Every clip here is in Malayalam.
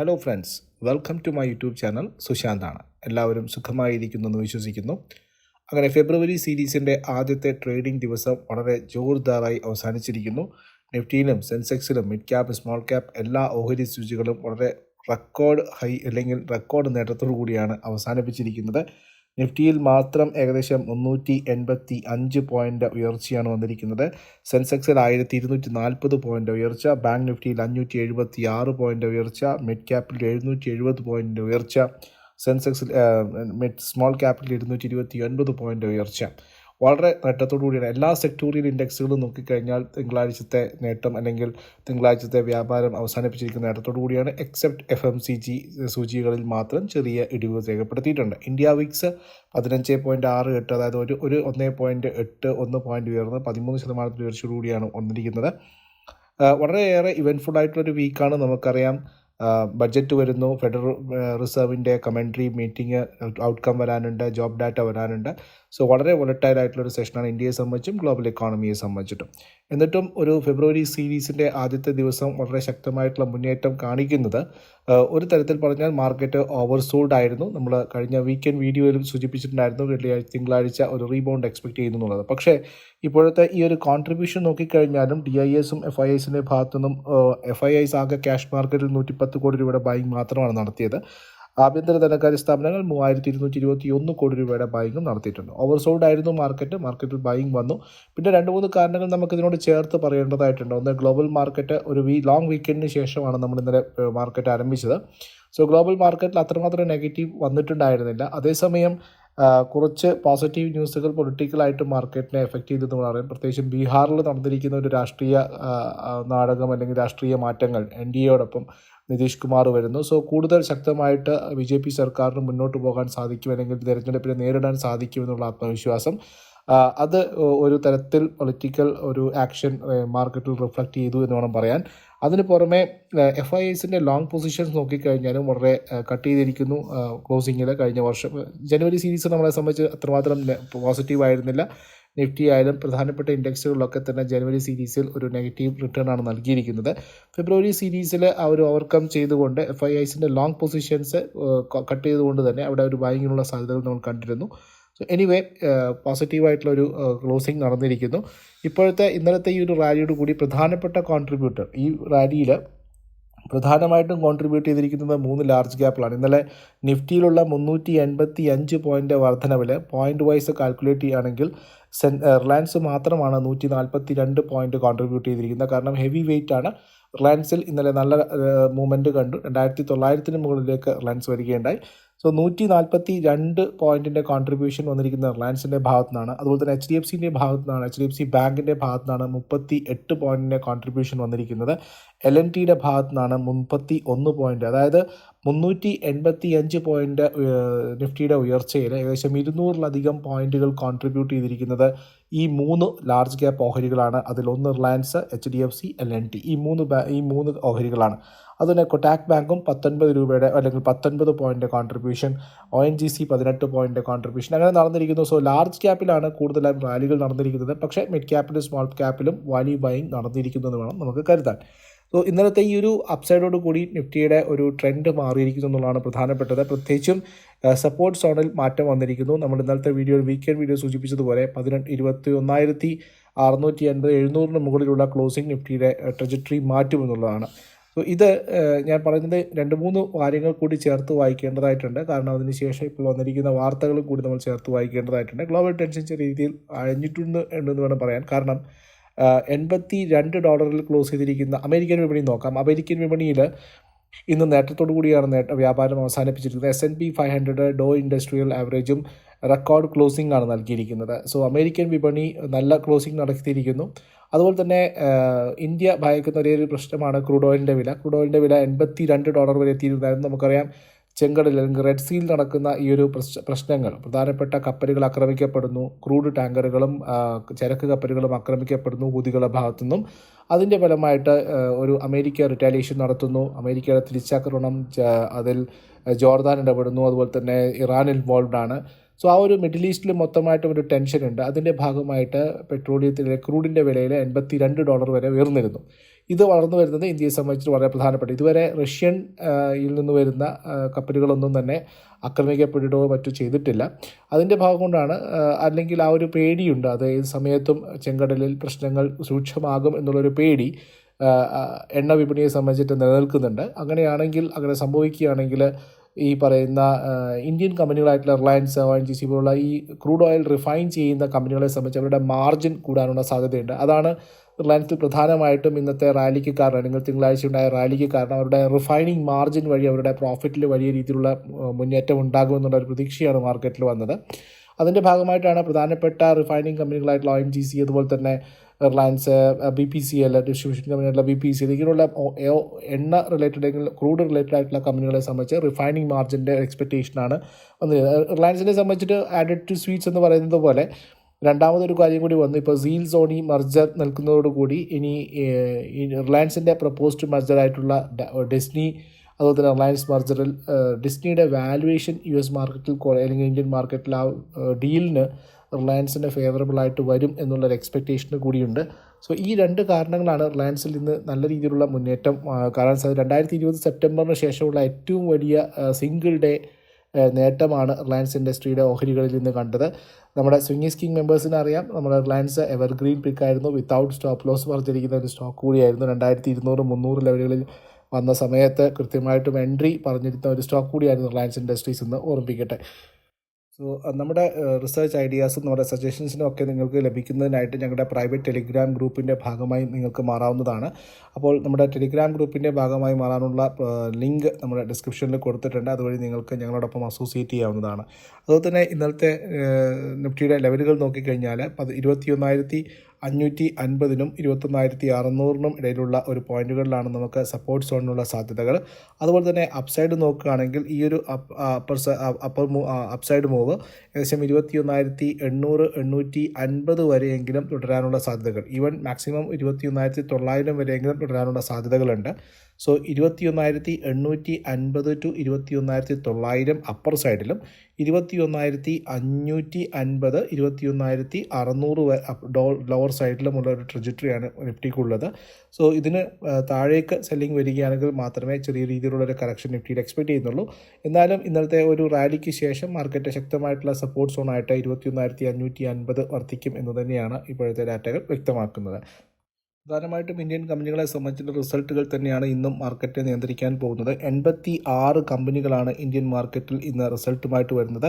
Hello friends welcome to my YouTube channel സുശാന്താണ് എല്ലാവരും സുഖമായിരിക്കുന്നു എന്ന് വിശ്വസിക്കുന്നു. അങ്ങനെ ഫെബ്രുവരി സീരീസിന്റെ ആദ്യത്തെ ട്രേഡിംഗ് ദിവസം വളരെ ജോർദാറായി അവസാനിച്ചിരിക്കുന്നു. നിഫ്റ്റിയിലും സെൻസെക്സിലും മിഡ് ക്യാപ്പ് സ്മോൾ ക്യാപ്പ് എല്ലാ ഓഹരി സൂചികളും വളരെ റെക്കോർഡ് ഹൈ അല്ലെങ്കിൽ റെക്കോർഡ് നേട്ടത്തോടു കൂടിയാണ് അവസാനിപ്പിച്ചിരിക്കുന്നത്. നിഫ്റ്റിയിൽ മാത്രം ഏകദേശം മുന്നൂറ്റി എൺപത്തി അഞ്ച് പോയിന്റ് ഉയർച്ചയാണ് വന്നിരിക്കുന്നത്. സെൻസെക്സിൽ ആയിരത്തി ഇരുന്നൂറ്റി നാൽപ്പത് പോയിന്റ് ഉയർച്ച ബാങ്ക് നിഫ്റ്റിയിൽ അഞ്ഞൂറ്റി എഴുപത്തി ആറ് പോയിന്റ് ഉയർച്ച മിഡ് ക്യാപ്പിൽ എഴുന്നൂറ്റി എഴുപത് പോയിന്റ് ഉയർച്ച സെൻസെക്സിൽ മിഡ് സ്മോൾ ക്യാപ്പിൽ ഇരുന്നൂറ്റി ഇരുപത്തി ഒൻപത് പോയിന്റ് ഉയർച്ച. വളരെ നേട്ടത്തോടു കൂടിയാണ്. എല്ലാ സെക്ടോറിയൽ ഇൻഡെക്സുകളും നോക്കിക്കഴിഞ്ഞാൽ തിങ്കളാഴ്ചത്തെ നേട്ടം അല്ലെങ്കിൽ തിങ്കളാഴ്ചത്തെ വ്യാപാരം അവസാനിപ്പിച്ചിരിക്കുന്ന നേട്ടത്തോടു കൂടിയാണ് except F M C G സൂചികകളിൽ മാത്രം ചെറിയ ഇടിവ് രേഖപ്പെടുത്തിയിട്ടുണ്ട്. ഇന്ത്യ വിക്സ് പതിനഞ്ച് പോയിന്റ് ആറ് എട്ട് അതായത് ഒരു ഒരു ഒന്ന് പോയിന്റ് എട്ട് ഒന്ന് പോയിന്റ് ഉയർന്ന് പതിമൂന്ന് ശതമാനത്തിൽ ഉയർച്ചയോടുകൂടിയാണ് വന്നിരിക്കുന്നത്. വളരെയേറെ ഇവന്റ്ഫുൾ ആയിട്ടുള്ളൊരു വീക്കാണ് നമുക്കറിയാം ബഡ്ജറ്റ് വരുന്നു. ഫെഡറൽ റിസർവിന്റെ കമൻട്രി മീറ്റിംഗ് ഔട്ട്കം വരാനുണ്ട് ജോബ് ഡാറ്റ വരാനുണ്ട്. സോ വളരെ വൊളറ്റൈൽ ആയിട്ടുള്ളൊരു സെഷനാണ് ഇന്ത്യയെ സംബന്ധിച്ചും ഗ്ലോബൽ എക്കോണമിയെ സംബന്ധിച്ചിട്ടും. എന്നിട്ടും ഒരു ഫെബ്രുവരി സീരീസിന്റെ ആദ്യത്തെ ദിവസം വളരെ ശക്തമായിട്ടുള്ള മുന്നേറ്റം കാണിക്കുന്നത് ഒരു തരത്തിൽ പറഞ്ഞാൽ മാർക്കറ്റ് ഓവർ സോൾഡ് ആയിരുന്നു. നമ്മൾ കഴിഞ്ഞ വീക്കെൻഡ് വീഡിയോയിലും സൂചിപ്പിച്ചിട്ടുണ്ടായിരുന്നു വെള്ളിയാഴ്ച തിങ്കളാഴ്ച ഒരു റീബൗണ്ട് എക്സ്പെക്ട് ചെയ്യുന്നു എന്നുള്ളത്. പക്ഷേ ഇപ്പോഴത്തെ ഈ ഒരു കോൺട്രിബ്യൂഷൻ നോക്കിക്കഴിഞ്ഞാലും ഡി ഐ എസും എഫ് ഐ എസിന്റെ ഭാഗത്തുനിന്നും എഫ് ഐ ഐസ് ആകെ ക്യാഷ് മാർക്കറ്റിൽ നൂറ്റിപ്പത്ത് കോടി രൂപയുടെ ബൈങ് മാത്രമാണ് നടത്തിയത്. ആഭ്യന്തര ധനകാര്യ സ്ഥാപനങ്ങൾ മൂവായിരത്തി ഇരുന്നൂറ്റി ഇരുപത്തി ഒന്ന് കോടി രൂപയുടെ ബൈങ്ങും നടത്തിയിട്ടുണ്ട്. ഓവർസോൾഡ് ആയിരുന്നു മാർക്കറ്റ് മാർക്കറ്റിൽ ബൈങ് വന്നു. പിന്നെ രണ്ട് മൂന്ന് കാരണങ്ങൾ നമുക്ക് ഇതിനോട് ചേർത്ത് പറയേണ്ടതായിട്ടുണ്ട്. ഒന്ന് ഗ്ലോബൽ മാർക്കറ്റ് ഒരു വീ ലോങ് വീക്കെൻഡിന് ശേഷമാണ് നമ്മൾ ഇന്നലെ മാർക്കറ്റ് ആരംഭിച്ചത്. സോ ഗ്ലോബൽ മാർക്കറ്റിൽ അത്രമാത്രം നെഗറ്റീവ് വന്നിട്ടുണ്ടായിരുന്നില്ല. അതേസമയം കുറച്ച് പോസിറ്റീവ് ന്യൂസുകൾ പൊളിറ്റിക്കലായിട്ട് മാർക്കറ്റിനെ എഫക്റ്റ് ചെയ്തെന്ന് പറയാം. പ്രത്യേകിച്ചും ബീഹാറിൽ നടന്നിരിക്കുന്ന ഒരു രാഷ്ട്രീയ നാടകം അല്ലെങ്കിൽ രാഷ്ട്രീയ മാറ്റങ്ങൾ എൻ ഡി എയോടൊപ്പം നിതീഷ് കുമാർ വരുന്നു. സോ കൂടുതൽ ശക്തമായിട്ട് ബി ജെ പി സർക്കാരിന് മുന്നോട്ട് പോകാൻ സാധിക്കും അല്ലെങ്കിൽ തിരഞ്ഞെടുപ്പിനെ നേരിടാൻ സാധിക്കുമെന്നുള്ള ആത്മവിശ്വാസം. അത് ഒരു തരത്തിൽ പൊളിറ്റിക്കൽ ഒരു ആക്ഷൻ മാർക്കറ്റിൽ റിഫ്ലക്റ്റ് ചെയ്തു എന്ന് വേണം പറയാൻ. അതിന് പുറമെ എഫ് ഐ എസിന്റെ ലോങ് പൊസിഷൻസ് നോക്കിക്കഴിഞ്ഞാലും വളരെ കട്ട് ചെയ്തിരിക്കുന്നു. ക്ലോസിങ്ങിൽ കഴിഞ്ഞ വർഷം. ജനുവരി സീരീസ് നമ്മളെ സംബന്ധിച്ച് അത്രമാത്രം പോസിറ്റീവ് ആയിരുന്നില്ല. നിഫ്റ്റി ആയാലും പ്രധാനപ്പെട്ട ഇൻഡെക്സുകളിലൊക്കെ തന്നെ ജനുവരി സീരീസിൽ ഒരു നെഗറ്റീവ് റിട്ടേൺ ആണ് നൽകിയിരിക്കുന്നത്. ഫെബ്രുവരി സീരീസിൽ ആ ഒരു ഓവർകം ചെയ്തുകൊണ്ട് എഫ് ഐ ഐസിന്റെ ലോങ് പൊസിഷൻസ് കട്ട് ചെയ്തുകൊണ്ട് തന്നെ അവിടെ ഒരു ബൈങ്ങിനുള്ള സാധ്യതകൾ നമ്മൾ കണ്ടിരുന്നു. സോ എനിവേ പോസിറ്റീവായിട്ടുള്ള ഒരു ക്ലോസിംഗ് നടന്നിരിക്കുന്നു. ഇപ്പോഴത്തെ ഇന്നലത്തെ ഈ ഒരു റാലിയോട് കൂടി പ്രധാനപ്പെട്ട കോൺട്രിബ്യൂട്ടർ ഈ റാലിയിൽ പ്രധാനമായിട്ടും കോൺട്രിബ്യൂട്ട് ചെയ്തിരിക്കുന്നത് മൂന്ന് ലാർജ് ഗ്യാപ്പിലാണ് ഇന്നലെ നിഫ്റ്റിയിലുള്ള മുന്നൂറ്റി എൺപത്തി അഞ്ച് പോയിന്റ് വർധനവിൽ പോയിന്റ് വൈസ് കാൽക്കുലേറ്റ് ചെയ്യുകയാണെങ്കിൽ സെൻ റിലയൻസ് മാത്രമാണ് നൂറ്റി നാൽപ്പത്തി രണ്ട് പോയിന്റ് കോൺട്രിബ്യൂട്ട് ചെയ്തിരിക്കുന്നത്. കാരണം ഹെവി വെയിറ്റ് ആണ്. റിലയൻസിൽ ഇന്നലെ നല്ല മൂവ്മെന്റ് കണ്ടു. രണ്ടായിരത്തി തൊള്ളായിരത്തിന് മുകളിലേക്ക് റിലയൻസ് വരികയുണ്ടായി. സോ നൂറ്റി നാൽപ്പത്തി രണ്ട് പോയിന്റിന്റെ കോൺട്രിബ്യൂഷൻ വന്നിരിക്കുന്ന റിലയൻസിന്റെ ഭാഗത്തു നിന്നാണ് അതുപോലെ തന്നെ എച്ച് ഡി എഫ് സിന്റെ ഭാഗത്തു നിന്നാണ് എച്ച് ഡി എഫ് സി ബാങ്കിന്റെ ഭാഗത്തു നിന്നാണ് മുപ്പത്തി എട്ട് പോയിന്റിന്റെ കോൺട്രിബ്യൂഷൻ വന്നിരിക്കുന്നത്. എൽ എൻ ടിയുടെ ഭാഗത്തു നിന്നാണ് മുപ്പത്തി ഒന്ന് പോയിന്റ് അതായത് മുന്നൂറ്റി എൺപത്തി അഞ്ച് പോയിന്റ് നിഫ്റ്റിയുടെ ഉയർച്ചയിൽ ഏകദേശം ഇരുന്നൂറിലധികം പോയിന്റുകൾ കോൺട്രിബ്യൂട്ട് ചെയ്തിരിക്കുന്നത് ഈ മൂന്ന് ലാർജ് ക്യാപ്പ് ഓഹരികളാണ്. അതിലൊന്ന് Reliance H D F C L N T. ഈ മൂന്ന് ഈ മൂന്ന് ഓഹരികളാണ്. അതുപോലെ കൊട്ടാക് ബാങ്കും പത്തൊൻപത് രൂപയുടെ അല്ലെങ്കിൽ പത്തൊൻപത് point contribution O N G C പതിനെട്ട് പോയിന്റ് കോൺട്രിബ്യൂഷൻ അങ്ങനെ നടന്നിരിക്കുന്നു. സോ ലാർജ് ക്യാപ്പിലാണ് കൂടുതലായും റാലികൾ നടന്നിരിക്കുന്നത്. പക്ഷേ മിഡ് ക്യാപ്പിലും സ്മോൾ ക്യാപ്പിലും വാല്യൂ ബൈങ് നടന്നിരിക്കുന്നു എന്ന് വേണം നമുക്ക് കരുതാൻ. സോ ഇന്നലത്തെ ഈ ഒരു അപ്സൈഡോട് കൂടി നിഫ്റ്റിയുടെ ഒരു ട്രെൻഡ് മാറിയിരിക്കുന്നു എന്നുള്ളതാണ് പ്രധാനപ്പെട്ടത്. പ്രത്യേകിച്ചും സപ്പോർട്ട് സോണിൽ മാറ്റം വന്നിരിക്കുന്നു. നമ്മൾ ഇന്നലത്തെ വീഡിയോ വീക്കെൻഡ് വീഡിയോ സൂചിപ്പിച്ചതുപോലെ പതിനെട്ട് ഇരുപത്തി ഒന്നായിരത്തി അറുന്നൂറ്റി അൻപത് എഴുന്നൂറിന് മുകളിലുള്ള ക്ലോസിംഗ് നിഫ്റ്റിയുടെ ട്രജക്ടറി മാറ്റുമെന്നുള്ളതാണ് സോ ഇത് ഞാൻ പറയുന്നത് രണ്ട് മൂന്ന് കാര്യങ്ങൾ കൂടി ചേർത്ത് വായിക്കേണ്ടതായിട്ടുണ്ട്. കാരണം അതിനുശേഷം ഇപ്പോൾ വന്നിരിക്കുന്ന വാർത്തകളും കൂടി നമ്മൾ ചേർത്ത് വായിക്കേണ്ടതായിട്ടുണ്ട്. ഗ്ലോബൽ ടെൻഷൻ ചെറിയ രീതിയിൽ അഴിഞ്ഞിട്ടുണ്ട് എന്ന് വേണം പറയാൻ. കാരണം എൺപത്തി രണ്ട് ഡോളറിൽ ക്ലോസ് ചെയ്തിരിക്കുന്ന അമേരിക്കൻ വിപണി നോക്കാം. അമേരിക്കൻ വിപണിയിൽ ഇന്ന് നേട്ടത്തോടു കൂടിയാണ് നേട്ട വ്യാപാരം അവസാനിപ്പിച്ചിരിക്കുന്നത്. S N P five hundred Dow industrial ആവറേജും record closing ആണ് നൽകിയിരിക്കുന്നത്. സോ അമേരിക്കൻ വിപണി നല്ല ക്ലോസിംഗ് നടത്തിയിരിക്കുന്നു. അതുപോലെ തന്നെ ഇന്ത്യ ഭയക്കുന്ന ഒരേ ഒരു പ്രശ്നമാണ് ക്രൂഡ് ഓയിലിന്റെ വില. ക്രൂഡ് ഓയിലിന്റെ വില എൺപത്തി രണ്ട് ഡോളർ വരെ എത്തിയിരുന്നതായിരുന്നു നമുക്കറിയാം. ചെങ്കടലിൽ അല്ലെങ്കിൽ റെഡ് സീൽ നടക്കുന്ന ഈ ഒരു പ്രശ്നങ്ങൾ. പ്രധാനപ്പെട്ട കപ്പലുകൾ ആക്രമിക്കപ്പെടുന്നു. ക്രൂഡ് ടാങ്കറുകളും ചരക്ക് കപ്പലുകളും ആക്രമിക്കപ്പെടുന്നു ഹൂതികളുടെ ഭാഗത്തുനിന്നും. അതിന്റെ ഫലമായിട്ട് ഒരു അമേരിക്ക റിറ്റാലിയേഷൻ നടത്തുന്നു. അമേരിക്കയുടെ തിരിച്ചാക്രമണം അതിൽ ജോർദാൻ ഇടപെടുന്നു. അതുപോലെ തന്നെ ഇറാൻ ഇൻവോൾവ് ആണ്. സോ ആ ഒരു മിഡിൽ ഈസ്റ്റിൽ മൊത്തമായിട്ട് ഒരു ടെൻഷൻ ഉണ്ട്. അതിന്റെ ഭാഗമായിട്ട് പെട്രോളിയത്തിലെ ക്രൂഡിന്റെ വിലയിൽ എൺപത്തി രണ്ട് ഡോളർ വരെ ഉയർന്നിരുന്നു. ഇത് വളർന്നു വരുന്നത് ഇന്ത്യയെ സംബന്ധിച്ച് വളരെ പ്രധാനപ്പെട്ട ഇതുവരെ റഷ്യൻ യിൽ നിന്ന് വരുന്ന കപ്പലുകളൊന്നും തന്നെ ആക്രമിക്കപ്പെടുകയോ മറ്റു ചെയ്തിട്ടില്ല. അതിന്റെ ഭാഗം കൊണ്ടാണ് അല്ലെങ്കിൽ ആ ഒരു പേടിയുണ്ട്. അത് ഏത് സമയത്തും ചെങ്കടലിൽ പ്രശ്നങ്ങൾ രൂക്ഷമാകും എന്നുള്ളൊരു പേടി എണ്ണ വിപണിയെ സംബന്ധിച്ചിട്ട് നിലനിൽക്കുന്നുണ്ട്. അങ്ങനെയാണെങ്കിൽ അങ്ങനെ സംഭവിക്കുകയാണെങ്കിൽ ഈ പറയുന്ന Indian കമ്പനികളായിട്ടുള്ള Reliance O N G C പോലുള്ള ഈ ക്രൂഡ് ഓയിൽ റിഫൈൻ ചെയ്യുന്ന കമ്പനികളെ സംബന്ധിച്ച് അവരുടെ മാർജിൻ കൂടാനുള്ള സാധ്യതയുണ്ട്. അതാണ് റിലയൻസിൽ പ്രധാനമായിട്ടും ഇന്നത്തെ റാലിക്ക് കാരണം. അല്ലെങ്കിൽ തിങ്കളാഴ്ച ഉണ്ടായ റാലിക്ക് കാരണം അവരുടെ റിഫൈനിങ് മാർജിൻ വഴി അവരുടെ പ്രോഫിറ്റിൽ വലിയ രീതിയിലുള്ള മുന്നേറ്റം ഉണ്ടാകുമെന്നുള്ള ഒരു പ്രതീക്ഷയാണ് മാർക്കറ്റിൽ വന്നത്. അതിന്റെ ഭാഗമായിട്ടാണ് പ്രധാനപ്പെട്ട റിഫൈനിങ് കമ്പനികളായിട്ടുള്ള ഒ എൻ ജി സി അതുപോലെ തന്നെ Reliance B P C L distribution കമ്പനിയായിട്ടുള്ള B P C ഇങ്ങനെയുള്ള എണ്ണ റിലേറ്റഡ് അല്ലെങ്കിൽ ക്രൂഡ് റിലേറ്റഡ് ആയിട്ടുള്ള കമ്പനികളെ സംബന്ധിച്ച് റിഫൈനിങ് മാർജിന്റെ എക്സ്പെക്റ്റേഷനാണ് വന്നിരുന്നത്. റിലയൻസിനെ സംബന്ധിച്ചിട്ട് ആഡഡ് ടു സ്വീറ്റ്സ് എന്ന് പറയുന്നത് പോലെ രണ്ടാമതൊരു കാര്യം കൂടി വന്നു. ഇപ്പോൾ സീൽ സോണി മർജർ നിൽക്കുന്നതോടുകൂടി ഇനി റിലയൻസിന്റെ പ്രപ്പോസ്ഡ് മർജറായിട്ടുള്ള ഡെസ്നി അതുപോലെ തന്നെ റിലയൻസ് മർജറിൽ ഡിസ്നിയുടെ വാലുവേഷൻ യു എസ് മാർക്കറ്റിൽ കുറേ അല്ലെങ്കിൽ ഇന്ത്യൻ മാർക്കറ്റിൽ ആ ഡീലിന് റിലയൻസിന് ഫേവറബിൾ ആയിട്ട് വരും എന്നുള്ളൊരു എക്സ്പെക്റ്റേഷൻ കൂടിയുണ്ട്. സോ ഈ രണ്ട് കാരണങ്ങളാണ് റിലയൻസിൽ നിന്ന് നല്ല രീതിയിലുള്ള മുന്നേറ്റം കാരണം രണ്ടായിരത്തി ഇരുപത് സെപ്റ്റംബറിന് ശേഷമുള്ള ഏറ്റവും വലിയ സിംഗിൾ ഡേ നേട്ടമാണ് റിലയൻസ് ഇൻഡസ്ട്രിയുടെ ഓഹരികളിൽ നിന്ന് കണ്ടത്. നമ്മുടെ സ്വിങ്ങി സ്കീം മെമ്പേഴ്സിന് അറിയാം നമ്മുടെ റിലയൻസ് എവർഗ്രീൻ പിക്ക് ആയിരുന്നു വിത്തൗട്ട് സ്റ്റോപ്പ് ലോസ് പറഞ്ഞിരിക്കുന്ന ഒരു സ്റ്റോക്ക് കൂടിയായിരുന്നു. രണ്ടായിരത്തി ഇരുന്നൂറ് മുന്നൂറ് ലെവലുകളിൽ വന്ന സമയത്ത് കൃത്യമായിട്ടും എൻട്രി പറഞ്ഞിരുന്ന ഒരു സ്റ്റോക്ക് കൂടിയായിരുന്നു റിലയൻസ് ഇൻഡസ്ട്രീസ് എന്ന് ഓർമ്മിപ്പിക്കട്ടെ സോ നമ്മുടെ റിസർച്ച് ഐഡിയാസും നമ്മുടെ സജഷൻസിനും ഒക്കെ നിങ്ങൾക്ക് ലഭിക്കുന്നതിനായിട്ട് ഞങ്ങളുടെ പ്രൈവറ്റ് ടെലിഗ്രാം ഗ്രൂപ്പിന്റെ ഭാഗമായി നിങ്ങൾക്ക് മാറാവുന്നതാണ്. അപ്പോൾ നമ്മുടെ ടെലിഗ്രാം ഗ്രൂപ്പിന്റെ ഭാഗമായി മാറാനുള്ള ലിങ്ക് നമ്മുടെ ഡിസ്ക്രിപ്ഷനിൽ കൊടുത്തിട്ടുണ്ട്. അതുവഴി നിങ്ങൾക്ക് ഞങ്ങളോടൊപ്പം അസോസിയേറ്റ് ചെയ്യാവുന്നതാണ്. അതുപോലെ തന്നെ ഇന്നലത്തെ നിഫ്റ്റിയുടെ ലെവലുകൾ നോക്കിക്കഴിഞ്ഞാൽ പത് ഇരുപത്തിയൊന്നായിരത്തി അഞ്ഞൂറ്റി അൻപതിനും ഇരുപത്തൊന്നായിരത്തി അറുന്നൂറിനും ഇടയിലുള്ള ഒരു പോയിന്റുകളിലാണ് നമുക്ക് സപ്പോർട്ട് സോണിനുള്ള സാധ്യതകൾ. അതുപോലെ തന്നെ അപ്സൈഡ് നോക്കുകയാണെങ്കിൽ ഈ ഒരു അപ്പർ അപ്പർ അപ്സൈഡ് മൂവ് ഏകദേശം ഇരുപത്തിയൊന്നായിരത്തി എണ്ണൂറ് എണ്ണൂറ്റി അൻപത് വരെയെങ്കിലും തുടരാനുള്ള സാധ്യതകൾ. ഈവൻ മാക്സിമം ഇരുപത്തിയൊന്നായിരത്തി തൊള്ളായിരം വരെയെങ്കിലും തുടരാനുള്ള സാധ്യതകളുണ്ട്. സോ ഇരുപത്തിയൊന്നായിരത്തി എണ്ണൂറ്റി അൻപത് ടു ഇരുപത്തിയൊന്നായിരത്തി തൊള്ളായിരം അപ്പർ സൈഡിലും ഇരുപത്തിയൊന്നായിരത്തി അഞ്ഞൂറ്റി അൻപത് ഇരുപത്തിയൊന്നായിരത്തി അറുന്നൂറ് ലോവർ സൈഡിലുമുള്ള ഒരു ട്രജക്ടറിയാണ് നിഫ്റ്റിക്കുള്ളത് സോ ഇതിന് താഴേക്ക് സെല്ലിംഗ് വരികയാണെങ്കിൽ മാത്രമേ ചെറിയ രീതിയിലുള്ള ഒരു കറക്ഷൻ നിഫ്റ്റിയിൽ എക്സ്പെക്ട് ചെയ്യുന്നുള്ളൂ. എന്നാലും ഇന്നത്തെ ഒരു റാലിക്ക് ശേഷം മാർക്കറ്റ് ശക്തമായിട്ടുള്ള സപ്പോർട്ട് സോണായിട്ട് ഇരുപത്തിയൊന്നായിരത്തി അഞ്ഞൂറ്റി അൻപത് വർദ്ധിക്കും എന്ന് തന്നെയാണ് ഇപ്പോഴത്തെ ഡാറ്റകൾ വ്യക്തമാക്കുന്നത്. പ്രധാനമായിട്ടും ഇന്ത്യൻ കമ്പനികളെ സംബന്ധിച്ചുള്ള റിസൾട്ടുകൾ തന്നെയാണ് ഇന്നും മാർക്കറ്റിനെ നിയന്ത്രിക്കാൻ പോകുന്നത്. എൺപത്തി ആറ് കമ്പനികളാണ് ഇന്ത്യൻ മാർക്കറ്റിൽ ഇന്ന് റിസൾട്ടുമായിട്ട് വരുന്നത്.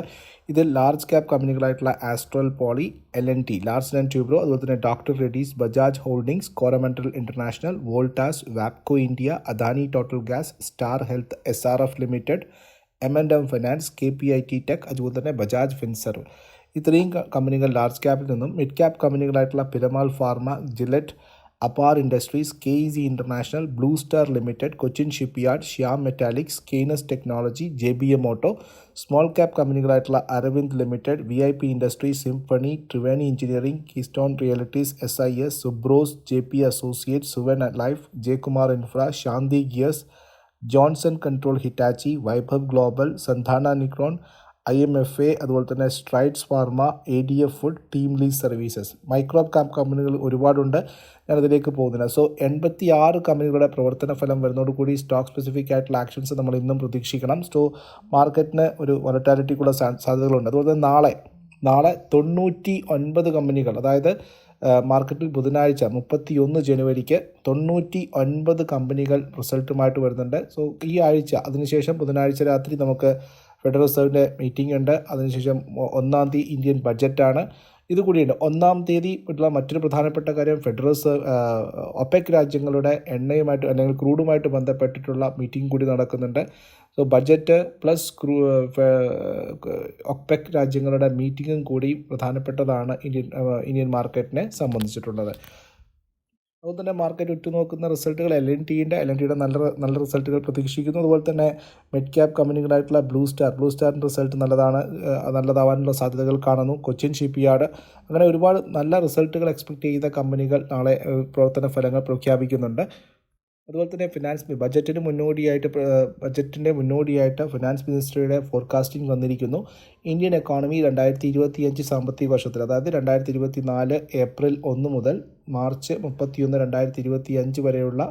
ഇതിൽ large cap കമ്പനികളായിട്ടുള്ള Astral Poly L N T Larsen and Toubro അതുപോലെ തന്നെ doctor Reddy's Bajaj holdings Coromandel international Voltas Wapcos India Adani total gas star health S R F limited M and M finance K P I T tech അതുപോലെ തന്നെ ബജാജ് ഫിൻസർവ് ഇത്രയും കമ്പനികൾ ലാർജ് ക്യാപ്പിൽ നിന്നും mid cap കമ്പനികളായിട്ടുള്ള Piramal pharma Gillette Apar industries K E C international blue star limited Cochin shipyard Shyam metallics Kaynes technology J B M auto small cap കമ്പനികളായിട്ടുള്ള Arvind limited V I P industry symphony Triveni engineering keystone realities S I S Subros J P associate Suven life Jayakumar infra Shanti gears Johnson control Hitachi Vaibhav global സന്ധാന നിക്രോൺ I M F A അതുപോലെ തന്നെ strides pharma A D F food team lease services. Micro cap കമ്പനികൾ ഒരുപാടുണ്ട്. ഞാനതിലേക്ക് പോകുന്നില്ല. സോ എൺപത്തി ആറ് കമ്പനികളുടെ പ്രവർത്തന ഫലം വരുന്നതോടുകൂടി സ്റ്റോക്ക് സ്പെസിഫിക് ആയിട്ടുള്ള ആക്ഷൻസ് നമ്മൾ ഇന്നും പ്രതീക്ഷിക്കണം. സോ മാർക്കറ്റിന് ഒരു വൊളറ്റാലിറ്റിക്കുള്ള സാധ്യതകളുണ്ട്. അതുപോലെ തന്നെ നാളെ നാളെ തൊണ്ണൂറ്റി ഒൻപത് കമ്പനികൾ അതായത് മാർക്കറ്റിൽ ബുധനാഴ്ച മുപ്പത്തി ഒന്ന് ജനുവരിക്ക് തൊണ്ണൂറ്റി ഒൻപത് കമ്പനികൾ റിസൾട്ടുമായിട്ട് വരുന്നുണ്ട്. സോ ഈ ആഴ്ച അതിനുശേഷം ബുധനാഴ്ച രാത്രി നമുക്ക് ഫെഡറൽ റിസർവിന്റെ മീറ്റിംഗ് ഉണ്ട്. അതിനുശേഷം ഒന്നാം തീയതി ഇന്ത്യൻ ബഡ്ജറ്റാണ്. ഇതുകൂടിയുണ്ട് ഒന്നാം തീയതി ഉള്ള മറ്റൊരു പ്രധാനപ്പെട്ട കാര്യം ഫെഡറൽ റിസർവ് ഒപെക് രാജ്യങ്ങളുടെ എണ്ണയുമായിട്ട് അല്ലെങ്കിൽ ക്രൂഡുമായിട്ട് ബന്ധപ്പെട്ടിട്ടുള്ള മീറ്റിംഗ് കൂടി നടക്കുന്നുണ്ട്. So budget plus crew OPEC രാജ്യങ്ങളുടെ മീറ്റിങ്ങും കൂടി പ്രധാനപ്പെട്ടതാണ് ഇന്ത്യൻ ഇന്ത്യൻ മാർക്കറ്റിനെ സംബന്ധിച്ചിട്ടുള്ളത്. അതുപോലെ തന്നെ മാർക്കറ്റ് ഉറ്റുനോക്കുന്ന റിസൾട്ടുകൾ എൽ എൻ ടിന്റെ എൽ എൻ ടിയുടെ നല്ല നല്ല റിസൾട്ടുകൾ പ്രതീക്ഷിക്കുന്നു. അതുപോലെ തന്നെ മിഡ് ക്യാപ് കമ്പനികളായിട്ടുള്ള ബ്ലൂ സ്റ്റാർ ബ്ലൂ സ്റ്റാറിന്റെ റിസൾട്ട് നല്ലതാണ് നല്ലതാവാനുള്ള സാധ്യതകൾ കാണുന്നു. കൊച്ചിൻ ഷിപ്പ്യാർഡ് അങ്ങനെ ഒരുപാട് നല്ല റിസൾട്ടുകൾ എക്സ്പെക്ട് ചെയ്ത കമ്പനികൾ നാളെ പ്രവർത്തന ഫലങ്ങൾ പ്രഖ്യാപിക്കുന്നുണ്ട്. അതുപോലെ തന്നെ ഫിനാൻസ് ബജറ്റിന് മുന്നോടിയായിട്ട് ബജറ്റിന്റെ മുന്നോടിയായിട്ട് ഫിനാൻസ് മിനിസ്ട്രിയുടെ ഫോർകാസ്റ്റിംഗ് വന്നിരിക്കുന്നു. ഇന്ത്യൻ എക്കോണമി രണ്ടായിരത്തി ഇരുപത്തിയഞ്ച് സാമ്പത്തിക വർഷത്തിൽ അതായത് രണ്ടായിരത്തി ഇരുപത്തി നാല് ഏപ്രിൽ ഒന്ന് മുതൽ മാർച്ച് മുപ്പത്തിയൊന്ന് രണ്ടായിരത്തി ഇരുപത്തി അഞ്ച് വരെയുള്ള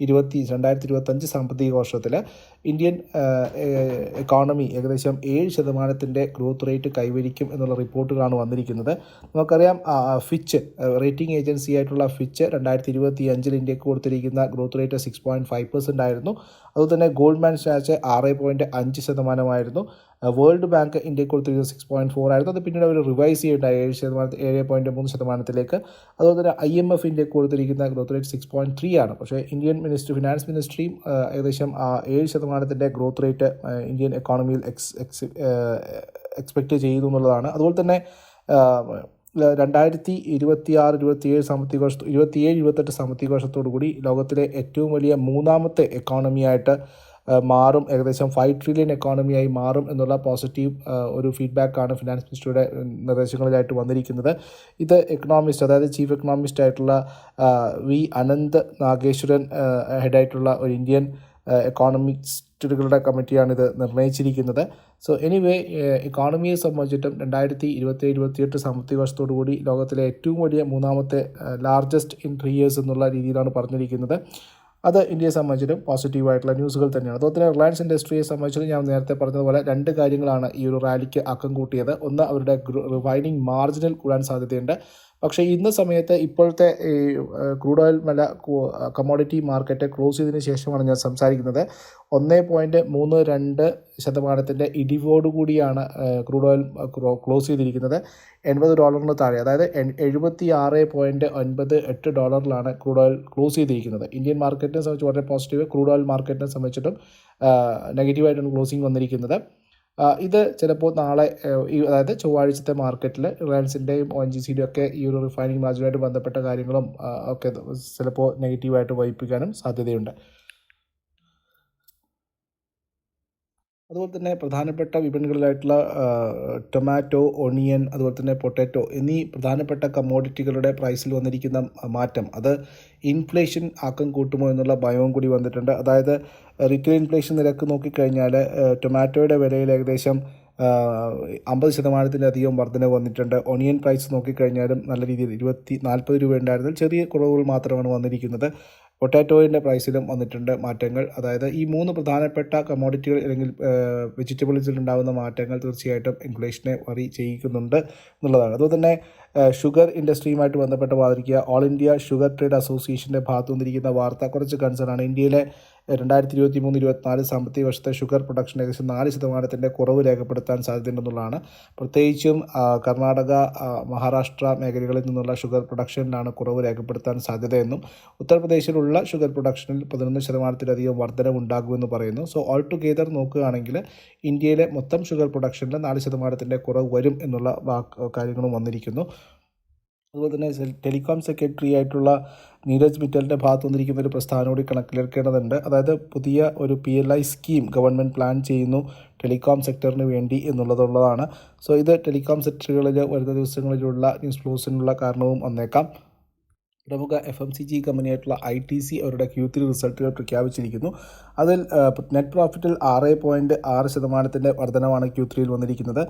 ഇരുപത്തി രണ്ടായിരത്തി ഇരുപത്തഞ്ച് സാമ്പത്തിക വർഷത്തിൽ ഇന്ത്യൻ എക്കോണമി ഏകദേശം ഏഴ് ശതമാനത്തിന്റെ ഗ്രോത്ത് റേറ്റ് കൈവരിക്കും എന്നുള്ള റിപ്പോർട്ടുകളാണ് വന്നിരിക്കുന്നത്. നമുക്കറിയാം ഫിച്ച് റേറ്റിംഗ് ഏജൻസി ആയിട്ടുള്ള ഫിച്ച് രണ്ടായിരത്തി ഇരുപത്തി അഞ്ചിൽ ഇന്ത്യയ്ക്ക് കൊടുത്തിരിക്കുന്ന growth rate six point five percent ആയിരുന്നു. അതുപോലെ തന്നെ ഗോൾഡ്മാൻ സാച്ച് ആറ് പോയിന്റ് അഞ്ച് ശതമാനമായിരുന്നു. വേൾഡ് ബാങ്ക് ഇന്ത്യയ്ക്ക് കൊടുത്തിരിക്കുന്നത് സിക്സ് പോയിന്റ് ഫോർ ആയിരുന്നു. അത് പിന്നീട് അവർ റിവൈസ് ചെയ്യുണ്ടായി ഏഴ് ശതമാനത്തിൽ ഏഴ് പോയിന്റ് മൂന്ന് ശതമാനത്തിലേക്ക്. അതുപോലെ തന്നെ ഐ എം എഫ് ഇന്ത്യയ്ക്ക് കൊടുത്തിരിക്കുന്ന growth rate six point three ആണ്. പക്ഷേ ഇന്ത്യൻ മിനിസ്റ്റർ ഫിനാൻസ് മിനിസ്ട്രിയും ഏകദേശം ആ ഏഴ് ശതമാനത്തിന്റെ ഗ്രോത്ത് റേറ്റ് ഇന്ത്യൻ എക്കോണമിയിൽ എക്സ് എക്സ് എക്സ്പെക്റ്റ് ചെയ്തു എന്നുള്ളതാണ്. അതുപോലെ തന്നെ രണ്ടായിരത്തി ഇരുപത്തി ആറ് ഇരുപത്തിയേഴ് സാമ്പത്തിക വർഷ ഇരുപത്തിയേഴ് ഇരുപത്തെട്ട് സാമ്പത്തിക വർഷത്തോടു കൂടി ലോകത്തിലെ ഏറ്റവും വലിയ മൂന്നാമത്തെ എക്കോണമിയായിട്ട് മാറും. ഏകദേശം ഫൈവ് ട്രില്യൺ എക്കോണമിയായി മാറും എന്നുള്ള പോസിറ്റീവ് ഒരു ഫീഡ്ബാക്കാണ് ഫിനാൻസ് മിനിസ്റ്ററുടെ നിർദ്ദേശങ്ങളിലായിട്ട് വന്നിരിക്കുന്നത്. ഇത് എക്കണോമിസ്റ്റ് അതായത് ചീഫ് എക്കണോമിസ്റ്റ് ആയിട്ടുള്ള വി അനന്ത് നാഗേശ്വരൻ ഹെഡായിട്ടുള്ള ഒരു ഇന്ത്യൻ എക്കോണമിസ്റ്റുകളുടെ കമ്മിറ്റിയാണ് ഇത് നിർണയിച്ചിരിക്കുന്നത് സോ എനിവേ എക്കോണമിയെ സംബന്ധിച്ചിട്ടും രണ്ടായിരത്തി ഇരുപത്തി ഇരുപത്തിയെട്ട് സാമ്പത്തിക വർഷത്തോടുകൂടി ലോകത്തിലെ ഏറ്റവും വലിയ മൂന്നാമത്തെ ലാർജസ്റ്റ് ഇൻ ത്രീ ഇയേഴ്സ് എന്നുള്ള രീതിയിലാണ് പറഞ്ഞിരിക്കുന്നത്. അത് ഇന്ത്യയെ സംബന്ധിച്ചിട്ടും പോസിറ്റീവായിട്ടുള്ള ന്യൂസുകൾ തന്നെയാണ്. അതുപോലെ തന്നെ റിലയൻസ് ഇൻഡസ്ട്രിയെ സംബന്ധിച്ചിടത്തോളം ഞാൻ നേരത്തെ പറഞ്ഞതുപോലെ രണ്ട് കാര്യങ്ങളാണ് ഈ ഒരു റാലിക്ക് അക്കം കൂട്ടിയത്. ഒന്ന് അവരുടെ റിഫൈനിങ് മാർജിനൽ കൂടാൻ സാധ്യതയുണ്ട്. പക്ഷേ ഇന്ന സമയത്ത് ഇപ്പോഴത്തെ ഈ ക്രൂഡ് ഓയിൽ വില കമോഡിറ്റി മാർക്കറ്റ് ക്ലോസ് ചെയ്തതിന് ശേഷമാണ് ഞാൻ സംസാരിക്കുന്നത്. ഒന്ന് പോയിന്റ് മൂന്ന് രണ്ട് ശതമാനത്തിന്റെ ഇടിവോടുകൂടിയാണ് ക്രൂഡ് ഓയിൽ ക്ലോസ് ചെയ്തിരിക്കുന്നത്. എൺപത് ഡോളറിന് താഴെ അതായത് എഴുപത്തി ആറ് പോയിന്റ് ഒൻപത് എട്ട് ഡോളറിലാണ് ക്രൂഡ് ഓയിൽ ക്ലോസ് ചെയ്തിരിക്കുന്നത്. ഇന്ത്യൻ മാർക്കറ്റിനെ സംബന്ധിച്ച് വളരെ പോസിറ്റീവ് ക്രൂഡ് ഓയിൽ മാർക്കറ്റിനെ സംബന്ധിച്ചിട്ടും നെഗറ്റീവായിട്ടാണ് ക്ലോസിംഗ് വന്നിരിക്കുന്നത്. ഇത് ചിലപ്പോൾ നാളെ ഈ അതായത് ചൊവ്വാഴ്ചത്തെ മാർക്കറ്റിൽ റിലയൻസിന്റെയും ഒ എൻ ജി സിയുടെയും ഒക്കെ ഈ ഒരു റിഫൈനിങ് മാർജിനുമായിട്ട് ബന്ധപ്പെട്ട കാര്യങ്ങളും ഒക്കെ ചിലപ്പോൾ നെഗറ്റീവായിട്ട് വഹിപ്പിക്കാനും സാധ്യതയുണ്ട്. അതുപോലെ തന്നെ പ്രധാനപ്പെട്ട വിപണികളിലായിട്ടുള്ള ടൊമാറ്റോ ഒണിയൻ അതുപോലെ തന്നെ പൊട്ടാറ്റോ എന്നീ പ്രധാനപ്പെട്ട കമ്മോഡിറ്റികളുടെ പ്രൈസിൽ വന്നിരിക്കുന്ന മാറ്റം. അത് ഇൻഫ്ലേഷൻ ആക്കം കൂട്ടുമോ എന്നുള്ള ഭയവും കൂടി വന്നിട്ടുണ്ട്. അതായത് റീറ്റെയിൽ ഇൻഫ്ലേഷൻ നിരക്ക് നോക്കിക്കഴിഞ്ഞാൽ ടൊമാറ്റോയുടെ വിലയിൽ ഏകദേശം അമ്പത് ശതമാനത്തിലധികം വർധന വന്നിട്ടുണ്ട്. ഒണിയൻ പ്രൈസ് നോക്കിക്കഴിഞ്ഞാലും നല്ല രീതിയിൽ ഇരുപത്തി നാൽപ്പത് രൂപ ഉണ്ടായിരുന്നതിൽ ചെറിയ കുറവുകൾ മാത്രമാണ് വന്നിരിക്കുന്നത്. പൊട്ടാറ്റോയിന്റെ പ്രൈസിലും വന്നിട്ടുണ്ട് മാറ്റങ്ങൾ. അതായത് ഈ മൂന്ന് പ്രധാനപ്പെട്ട കമോഡിറ്റികൾ അല്ലെങ്കിൽ വെജിറ്റബിൾസിൽ ഉണ്ടാകുന്ന മാറ്റങ്ങൾ തീർച്ചയായിട്ടും ഇൻഫ്ലേഷനെ വറി ചെയ്യിക്കുന്നുണ്ട് എന്നുള്ളതാണ്. അതുപോലെ തന്നെ ഷുഗർ ഇൻഡസ്ട്രിയുമായിട്ട് ബന്ധപ്പെട്ട് വാദിക്കുക. ഓൾ ഇന്ത്യ ഷുഗർ ട്രേഡ് അസോസിയേഷന്റെ ഭാഗത്തു നിന്നിരിക്കുന്ന വാർത്ത കുറച്ച് കൺസേൺ ആണ്. ഇന്ത്യയിലെ രണ്ടായിരത്തി ഇരുപത്തി മൂന്ന് ഇരുപത്തിനാല് സാമ്പത്തിക വർഷത്തെ ഷുഗർ പ്രൊഡക്ഷൻ ഏകദേശം നാല് ശതമാനത്തിന്റെ കുറവ് രേഖപ്പെടുത്താൻ സാധ്യതയുണ്ടെന്നുള്ളതാണ് പ്രത്യേകിച്ചും കർണാടക മഹാരാഷ്ട്ര മേഖലകളിൽ നിന്നുള്ള ഷുഗർ പ്രൊഡക്ഷനിലാണ് കുറവ് രേഖപ്പെടുത്താൻ സാധ്യതയെന്നും ഉത്തർപ്രദേശിലുള്ള ഷുഗർ പ്രൊഡക്ഷനിൽ പതിനൊന്ന് ശതമാനത്തിലധികം വർധനവുണ്ടാകുമെന്ന് പറയുന്നു. സോ ഓൾ ടുഗെദർ നോക്കുകയാണെങ്കിൽ ഇന്ത്യയിലെ മൊത്തം ഷുഗർ പ്രൊഡക്ഷനിൽ നാല് ശതമാനത്തിന്റെ കുറവ് വരും എന്നുള്ള കാര്യങ്ങളും വന്നിരിക്കുന്നു. അതുപോലെ തന്നെ ടെലികോം സെക്രട്ടറി ആയിട്ടുള്ള നീരജ് മിറ്റലിന്റെ ഭാഗത്ത് വന്നിരിക്കുന്ന ഒരു പ്രസ്താവന കൂടി കണക്കിലെടുക്കേണ്ടതുണ്ട്. അതായത് പുതിയ ഒരു P L I scheme government plan ചെയ്യുന്നു ടെലികോം സെക്ടറിന് വേണ്ടി എന്നുള്ളതുള്ളതാണ്. സോ ഇത് ടെലികോം സെക്ടറുകളിൽ വരുന്ന ദിവസങ്ങളിലുള്ള ന്യൂസ് ഫ്ലോസിനുള്ള കാരണവും വന്നേക്കാം. പ്രമുഖ എഫ് എം സി ജി കമ്പനിയായിട്ടുള്ള ഐ ടി സി അവരുടെ ക്യൂ ത്രീ റിസൾട്ടുകൾ പ്രഖ്യാപിച്ചിരിക്കുന്നു. അതിൽ നെറ്റ് പ്രോഫിറ്റിൽ ആറ് പോയിന്റ് ആറ് ശതമാനത്തിന്റെ വർധനമാണ് ക്യൂ ത്രീയിൽ വന്നിരിക്കുന്നത്.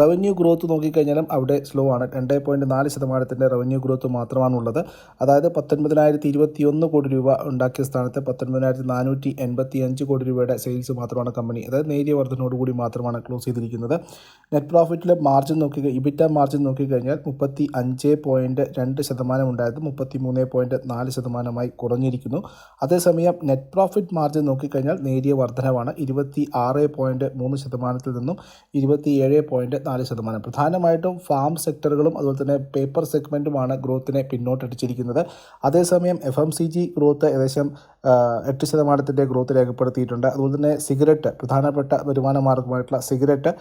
റവന്യൂ ഗ്രോത്ത് നോക്കിക്കഴിഞ്ഞാലും അവിടെ സ്ലോ ആണ്. രണ്ട് പോയിന്റ് നാല് ശതമാനത്തിന്റെ റവന്യൂ ഗ്രോത്ത് മാത്രമാണുള്ളത്. അതായത് പത്തൊൻപതിനായിരത്തി ഇരുപത്തി ഒന്ന് കോടി രൂപ ഉണ്ടാക്കിയ സ്ഥാനത്ത് പത്തൊൻപതിനായിരത്തി നാനൂറ്റി എൺപത്തി അഞ്ച് കോടി രൂപയുടെ സെയിൽസ് മാത്രമാണ് കമ്പനി അതായത് നേരിയ വർധനയോടുകൂടി മാത്രമാണ് ക്ലോസ് ചെയ്തിരിക്കുന്നത്. നെറ്റ് പ്രോഫിറ്റിലെ മാർജിൻ നോക്കി ഇബിറ്റ മാർജിൻ നോക്കിക്കഴിഞ്ഞാൽ മുപ്പത്തി അഞ്ച് പോയിന്റ് രണ്ട് ശതമാനം ഉണ്ടായത് മുപ്പത്തി മൂന്ന് പോയിന്റ് നാല് ശതമാനമായി കുറഞ്ഞിരിക്കുന്നു. അതേസമയം നെറ്റ് പ്രോഫിറ്റ് മാർജിൻ നോക്കിക്കഴിഞ്ഞാൽ നേരിയ വർധനവാണ്. ഇരുപത്തി ആറ് പോയിന്റ് മൂന്ന് ശതമാനത്തിൽ നിന്നും ഇരുപത്തി ഏഴ് പോയിന്റ് നാല് ശതമാനം. പ്രധാനമായിട്ടും ഫാം സെക്ടറുകളും അതുപോലെ തന്നെ പേപ്പർ സെഗ്മെന്റുമാണ് ഗ്രോത്തിനെ പിന്നോട്ടടിച്ചിരിക്കുന്നത്. അതേസമയം F M C G growth ഏകദേശം എട്ട് ശതമാനത്തിന്റെ ഗ്രോത്ത് രേഖപ്പെടുത്തിയിട്ടുണ്ട്. അതുപോലെ തന്നെ സിഗരറ്റ് പ്രധാനപ്പെട്ട വരുമാന മാർഗമായിട്ടുള്ള സിഗരറ്റ്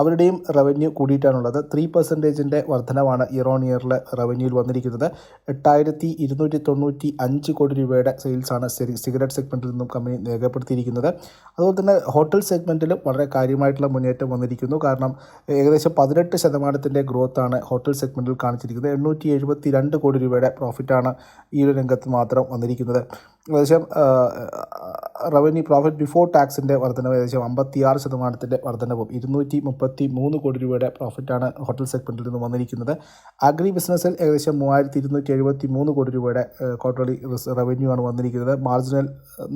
അവരുടെയും റവന്യൂ കൂടിയിട്ടാണുള്ളത്. ത്രീ പെർസെന്റേജിന്റെ വർധനവാണ് ഇയർ ഓൺ ഇയറിൽ റവന്യൂയിൽ വന്നിരിക്കുന്നത്. എട്ടായിരത്തി ഇരുന്നൂറ്റി തൊണ്ണൂറ്റി അഞ്ച് കോടി രൂപയുടെ സെയിൽസാണ് സിഗരറ്റ് സെഗ്മെന്റിൽ നിന്നും കമ്പനി രേഖപ്പെടുത്തിയിരിക്കുന്നത്. അതുപോലെ തന്നെ ഹോട്ടൽ സെഗ്മെന്റിലും വളരെ കാര്യമായിട്ടുള്ള മുന്നേറ്റം വന്നിരിക്കുന്നു. കാരണം ഏകദേശം പതിനെട്ട് ശതമാനത്തിന്റെ ഗ്രോത്താണ് ഹോട്ടൽ സെഗ്മെന്റിൽ കാണിച്ചിരിക്കുന്നത്. എണ്ണൂറ്റി എഴുപത്തി രണ്ട് കോടി രൂപയുടെ പ്രോഫിറ്റാണ് ഈ ഒരു രംഗത്ത് മാത്രം വന്നിരിക്കുന്നത്. ഏകദേശം റവന്യൂ പ്രോഫിറ്റ് ബിഫോർ ടാക്സിന്റെ വർധനവ് ഏകദേശം അമ്പത്തിയാറ് ശതമാനത്തിന്റെ വർധനവും ഇരുന്നൂറ്റി മുപ്പത്തി മൂന്ന് കോടി രൂപയുടെ പ്രോഫിറ്റാണ് ഹോട്ടൽ സെഗ്മെന്റിൽ നിന്ന് വന്നിരിക്കുന്നത്. അഗ്രി ബിസിനസ്സിൽ ഏകദേശം മൂവായിരത്തി ഇരുന്നൂറ്റി എഴുപത്തി മൂന്ന് കോടി രൂപയുടെ ക്വാർട്ടർലി റവന്യൂ ആണ് വന്നിരിക്കുന്നത്. മാർജിനൽ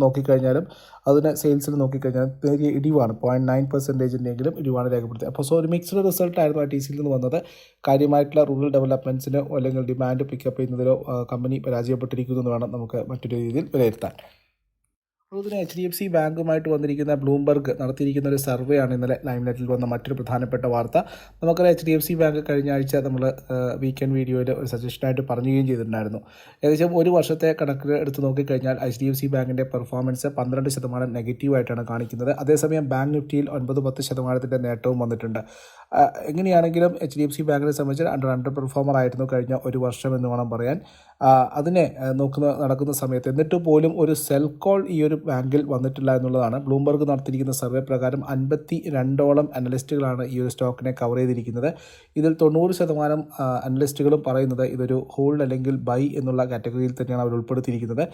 നോക്കിക്കഴിഞ്ഞാലും അതിന് സെയിൽസിൽ നോക്കിക്കഴിഞ്ഞാൽ നേരിയ ഇടിവാണ്. പോയിന്റ് നയൻ പെർസെന്റേജിന്റെങ്കിലും ഇടിവാണ് രേഖപ്പെടുത്തിയത്. അപ്പോൾ സോ ഒരു മിക്സ്ഡ് റിസൾട്ട് ആയിരുന്നു ആ ടി സിയിൽ നിന്ന് വന്നത്. കാര്യമായിട്ടുള്ള റൂറൽ ഡെവലപ്മെന്റ്സിനോ അല്ലെങ്കിൽ ഡിമാൻഡ് പിക്കപ്പ് ചെയ്യുന്നതിലോ കമ്പനി പരാജയപ്പെട്ടിരിക്കുന്നു എന്ന് വേണം നമുക്ക് മറ്റൊരു രീതിയിൽ വിലയിരുത്താൻ അതുപോലെ എച്ച് ഡി എഫ് സി ബാങ്കുമായിട്ട് വന്നിരിക്കുന്ന ബ്ലൂംബർഗ് നടത്തിയിരിക്കുന്ന ഒരു സർവേ ആണ് ഇന്നലെ ലൈംലൈറ്റിൽ വന്ന മറ്റൊരു പ്രധാനപ്പെട്ട വാർത്ത. നമുക്കറിയാം H D F C bank കഴിഞ്ഞ ആഴ്ച നമ്മൾ വീക്കെൻഡ് വീഡിയോയിൽ ഒരു സജഷനായിട്ട് പറയുകയും ചെയ്തിട്ടുണ്ടായിരുന്നു. ഏകദേശം ഒരു വർഷത്തെ കണക്ക് എടുത്ത് നോക്കിക്കഴിഞ്ഞാൽ എച്ച് ഡി എഫ് സി ബാങ്കിന്റെ പെർഫോമൻസ് പന്ത്രണ്ട് ശതമാനം നെഗറ്റീവായിട്ടാണ് കാണിക്കുന്നത്. അതേസമയം ബാങ്ക് നിഫ്റ്റിയിൽ ഒൻപത് പത്ത് ശതമാനത്തിന്റെ നേട്ടവും വന്നിട്ടുണ്ട്. എങ്ങനെയാണെങ്കിലും എച്ച് ഡി എഫ് സി ബാങ്കിനെ സംബന്ധിച്ച് അണ്ടർ അണ്ടർ പെർഫോമർ ആയിരുന്നു കഴിഞ്ഞ ഒരു വർഷം എന്ന് വേണം പറയാൻ. അതിനെ നോക്കുന്ന നടക്കുന്ന സമയത്ത് എന്നിട്ട് പോലും ഒരു സെൽ കോൾ ഈ ഒരു ബാങ്കിൽ വന്നിട്ടില്ല എന്നുള്ളതാണ്. ബ്ലൂംബർഗ് നടത്തിയിരിക്കുന്ന സർവേ പ്രകാരം അൻപത്തി രണ്ടോളം അനലിസ്റ്റുകളാണ് ഈ ഒരു സ്റ്റോക്കിനെ കവർ ചെയ്തിരിക്കുന്നത്. ഇതിൽ തൊണ്ണൂറ് ശതമാനം അനലിസ്റ്റുകളും പറയുന്നത് ഇതൊരു ഹോൾഡ് അല്ലെങ്കിൽ ബൈ എന്നുള്ള കാറ്റഗറിയിൽ തന്നെയാണ് അവർ ഉൾപ്പെടുത്തിയിരിക്കുന്നത്.